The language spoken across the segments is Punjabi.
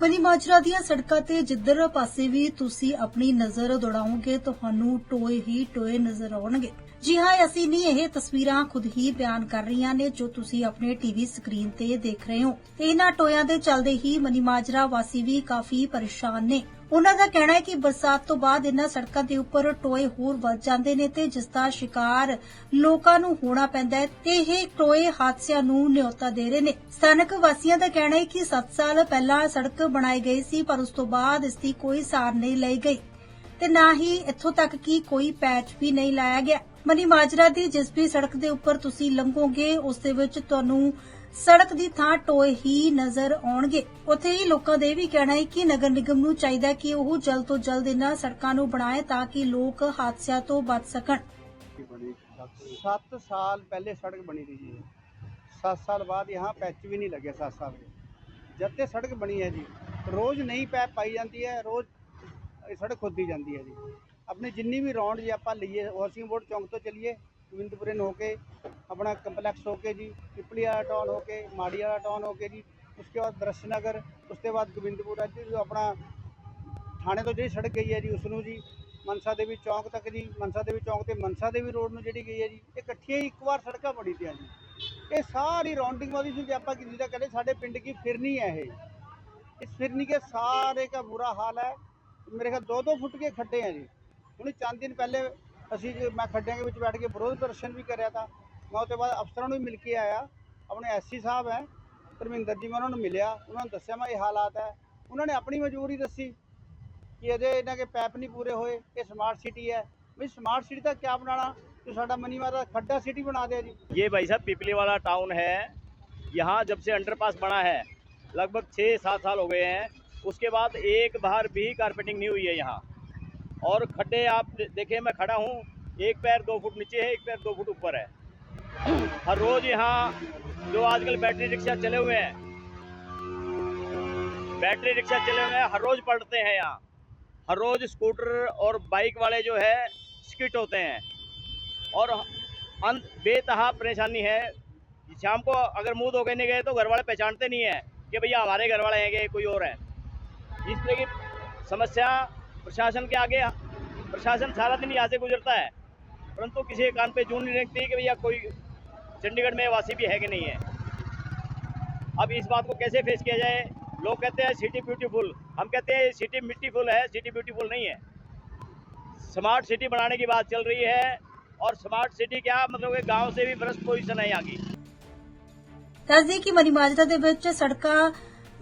ਬਣੀ ਮਾਜਰਾ ਦੀਆਂ ਸੜਕਾਂ ਤੇ ਜਿੱਧਰ ਪਾਸੇ ਵੀ ਤੁਸੀਂ ਆਪਣੀ ਨਜ਼ਰ ਦੌੜਾਓਗੇ, ਤੁਹਾਨੂੰ ਟੋਏ ਹੀ ਟੋਏ ਨਜ਼ਰ ਆਉਣਗੇ। ਜੀ ਹਾਂ, ਅਸੀਂ ਨਹੀਂ ਇਹ ਤਸਵੀਰਾਂ ਖੁਦ ਹੀ ਬਿਆਨ ਕਰ ਰਹੀਆਂ ਨੇ ਜੋ ਤੁਸੀਂ ਆਪਣੇ ਟੀਵੀ ਸਕਰੀਨ ਤੇ ਦੇਖ ਰਹੇ ਹੋ। ਤੇ ਇਹਨਾਂ ਟੋਇਆਂ ਦੇ ਚੱਲਦੇ ਹੀ ਮਨੀ ਮਾਜਰਾ ਵਾਸੀ ਵੀ ਕਾਫੀ ਪਰੇਸ਼ਾਨ ਨੇ। ਉਹਨਾਂ ਦਾ ਕਹਿਣਾ ਹੈ ਕਿ ਬਰਸਾਤ ਤੋਂ ਬਾਅਦ ਇਹਨਾਂ ਸੜਕਾਂ ਦੇ ਉੱਪਰ ਟੋਏ ਹੋਰ ਵੱਧ ਜਾਂਦੇ ਨੇ ਤੇ ਜਿਸ ਦਾ ਸ਼ਿਕਾਰ ਲੋਕਾਂ ਨੂੰ ਹੋਣਾ ਪੈਂਦਾ ਹੈ ਤੇ ਇਹ ਟੋਏ ਹਾਦਸਿਆਂ ਨੂੰ ਨਿਯੋਤਾ ਦੇ ਰਹੇ ਨੇ। ਸਥਾਨਕ ਵਾਸੀਆਂ ਦਾ ਕਹਿਣਾ ਹੈ ਕਿ 7 ਸਾਲ ਪਹਿਲਾਂ ਸੜਕ ਬਣਾਈ ਗਈ ਸੀ, ਪਰ ਉਸ ਤੋਂ ਬਾਅਦ ਇਸ ਦੀ ਕੋਈ ਸਾਰ ਨਹੀਂ ਲਈ ਗਈ ਤੇ ਨਾ ਹੀ ਇੱਥੋਂ ਤੱਕ ਕਿ ਕੋਈ ਪੈਚ ਵੀ ਨਹੀਂ ਲਾਇਆ ਗਿਆ। ਮਨੀ ਮਾਜਰਾ ਦੀ ਜਿਸ ਵੀ ਸੜਕ ਦੇ ਉੱਪਰ ਤੁਸੀਂ ਲੰਘੋਗੇ, ਉਸ ਦੇ ਵਿੱਚ ਤੁਹਾਨੂੰ ਸੜਕ ਦੀ ਥਾਂ ਟੋਏ ਹੀ ਨਜ਼ਰ ਆਉਣਗੇ ਉੱਥੇ ਹੀ ਲੋਕਾਂ ਦੇ ਇਹ ਵੀ ਕਹਿਣਾ ਹੈ ਕਿ ਨਗਰ ਨਿਗਮ ਨੂੰ ਚਾਹੀਦਾ ਹੈ ਕਿ ਉਹ ਜਲਦ ਤੋਂ ਜਲਦ ਇਹਨਾਂ ਸੜਕਾਂ ਨੂੰ ਬਣਾਏ ਤਾਂ ਕਿ ਲੋਕ ਹਾਦਸਿਆਂ ਤੋਂ ਬਚ ਸਕਣ सात साल पहले सड़क बनी थी जी सात साल बाद यहाँ पैच भी नहीं लगे सात साल के जब से सड़क बनी है जी रोज़ नई पैप पाई जाती है रोज़ ਇਹ ਸੜਕ ਖੁੱਦੀ ਜਾਂਦੀ ਹੈ ਜੀ ਆਪਣੀ ਜਿੰਨੀ ਵੀ ਰੌਂਡ ਜੀ ਆਪਾਂ ਲਈਏ ਹਾਊਸਿੰਗ ਬੋਰਡ ਚੌਂਕ ਤੋਂ ਚੱਲੀਏ ਗੋਬਿੰਦਪੁਰੇ ਨੂੰ ਹੋ ਕੇ ਆਪਣਾ ਕੰਪਲੈਕਸ ਹੋ ਕੇ ਜੀ अपना ਵਾਲਾ होके ਹੋ ਕੇ, ਮਾੜੀ ਵਾਲਾ होके ਹੋ ਕੇ ਜੀ ਉਸ ਤੋਂ ਬਾਅਦ बाद ਨਗਰ ਉਸ ਤੋਂ ਬਾਅਦ ਗੋਬਿੰਦਪੁਰ जी जो ਆਪਣਾ ਥਾਣੇ ਤੋਂ ਜਿਹੜੀ ਸੜਕ ਗਈ ਹੈ ਜੀ ਉਸ ਨੂੰ ਜੀ, ਮਨਸਾ ਦੇਵੀ ਚੌਂਕ ਤੱਕ ਜੀ, ਮਨਸਾ ਦੇਵੀ ਚੌਂਕ ਤੇ ਮਨਸਾ ਦੇਵੀ ਰੋਡ ਨੂੰ ਜਿਹੜੀ ਗਈ ਹੈ ਜੀ, ਇਹ ਇਕੱਠੀਆਂ ਹੀ ਇੱਕ ਵਾਰ ਸੜਕਾਂ ਬਣੀ ਤੇ ਆ ਜੀ। ਇਹ ਸਾਰੀ ਰਾਉਂਡਿੰਗ ਵਾਲੀ ਸੀ ਜੇ ਆਪਾਂ ਕਿਸੇ ਦਾ ਕਹਿੰਦੇ ਸਾਡੇ ਪਿੰਡ ਕੀ ਫਿਰਨੀ ਹੈ ਇਹ। ਇਸ ਫਿਰਨੀ ਕੇ ਸਾਰੇ ਦਾ ਬੁਰਾ ਹਾਲ ਹੈ। ਮੇਰੇ ਖਿਆਲ ਦੋ ਦੋ ਫੁੱਟ ਕੇ ਖੱਡੇ ਆ ਜੀ। ਹੁਣ ਚੰਦ ਦਿਨ ਪਹਿਲੇ ਅਸੀਂ ਮੈਂ ਖੱਡਿਆਂ ਦੇ ਵਿੱਚ ਬੈਠ ਕੇ ਵਿਰੋਧ ਪ੍ਰਦਰਸ਼ਨ ਵੀ ਕਰਿਆ ਤਾਂ ਮੈਂ ਉਸ ਤੋਂ ਬਾਅਦ ਅਫਸਰਾਂ ਨੂੰ ਵੀ ਮਿਲ ਕੇ ਆਇਆ ਆਪਣੇ ਐਸਸੀ ਸਾਹਿਬ ਹੈ ਧਰਮਿੰਦਰ ਜੀ ਮੈਂ ਉਹਨਾਂ ਨੂੰ ਮਿਲਿਆ ਉਹਨਾਂ ਨੂੰ ਦੱਸਿਆ ਮੈਂ ਇਹ ਹਾਲਾਤ ਹੈ ਉਹਨਾਂ ਨੇ ਆਪਣੀ ਮਜਬੂਰੀ ਦੱਸੀ ਕਿ ਅਜੇ ਇਹਨਾਂ ਕੇ ਪੈਪ ਨਹੀਂ ਪੂਰੇ ਹੋਏ ਇਹ ਸਮਾਰਟ ਸਿਟੀ ਹੈ ਵੀ ਸਮਾਰਟ ਸਿਟੀ ਦਾ ਕੀ ਬਣਾਣਾ ਜੋ ਸਾਡਾ ਮਨੀਵਾਲਾ ਖੱਡਾ ਸਿਟੀ ਬਣਾ ਦਿਆ ਜੀ ये भाई साहब पिपली वाला टाउन है यहाँ जब से अंडरपास बना है लगभग छः सात साल हो गए हैं उसके बाद एक बार भी कारपेटिंग नहीं हुई है यहाँ और खड्डे आप दे- देखें मैं खड़ा हूँ एक पैर दो फुट नीचे है एक पैर दो फुट ऊपर है हर रोज़ यहाँ जो आजकल बैटरी रिक्शा चले हुए हैं। बैटरी रिक्शा चले हुए हैं, हर रोज़ पलटते हैं यहाँ। हर रोज़ स्कूटर और बाइक वाले जो है, स्किट होते हैं। और अंत बेतहा परेशानी है। शाम को अगर मुँह धो के नहीं गए तो घर वाले पहचानते नहीं है कि भैया हमारे घर वाले हैं कि कोई और है। इस तरह की समस्या प्रशासन के आगे, प्रशासन सारा दिन यहाँ से गुजरता है। परंतु किसी कान पे जून नहीं रखती कि भैया कोई चंडीगढ़ में वासी भी है कि नहीं है अब इस बात को कैसे फेस किया जाए लोग कहते हैं सिटी ब्यूटीफुल हम कहते हैं सिटी मिट्टीफुल है सिटी ब्यूटीफुल नहीं है स्मार्ट सिटी बनाने की बात चल रही है और स्मार्ट सिटी क्या मतलब कि गांव से भी भ्रष्ट पोजीशन है यहाँ की ਦੱਸਦੇ ਕਿ ਮਨੀ ਮਾਜਰਾ ਦੇ ਵਿੱਚ ਸੜਕਾਂ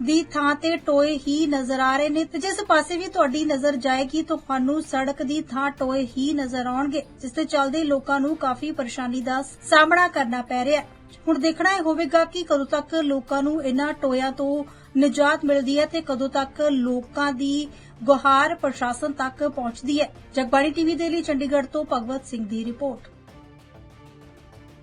ਦੀ ਥਾਂ ਤੇ ਟੋਏ ਹੀ ਨਜ਼ਰ ਆ ਰਹੇ ਨੇ ਤੇ ਜਿਸ ਪਾਸੇ ਵੀ ਤੁਹਾਡੀ ਨਜ਼ਰ ਜਾਏਗੀ, ਤੁਹਾਨੂੰ ਸੜਕ ਦੀ ਥਾਂ ਟੋਏ ਹੀ ਨਜ਼ਰ ਆਉਣਗੇ, ਜਿਸ ਦੇ ਚੱਲਦੇ ਲੋਕਾਂ ਨੂੰ ਕਾਫੀ ਪਰੇਸ਼ਾਨੀ ਦਾ ਸਾਹਮਣਾ ਕਰਨਾ ਪੈ ਰਿਹਾ ਹੈ। ਹੁਣ ਦੇਖਣਾ ਇਹ ਹੋਵੇਗਾ ਕਿ ਕਦੋਂ ਤੱਕ ਲੋਕਾਂ ਨੂੰ ਇਹਨਾਂ ਟੋਇਆਂ ਤੋਂ ਨਿਜਾਤ ਮਿਲਦੀ ਹੈ ਤੇ ਕਦੋਂ ਤੱਕ ਲੋਕਾਂ ਦੀ ਗੁਹਾਰ ਪ੍ਰਸ਼ਾਸਨ ਤੱਕ ਪਹੁੰਚਦੀ ਹੈ। ਜਗਬਾਣੀ ਟੀਵੀ ਦੇ ਲਈ ਚੰਡੀਗੜ੍ਹ ਤੋਂ ਭਗਵਤ ਸਿੰਘ ਦੀ ਰਿਪੋਰਟ।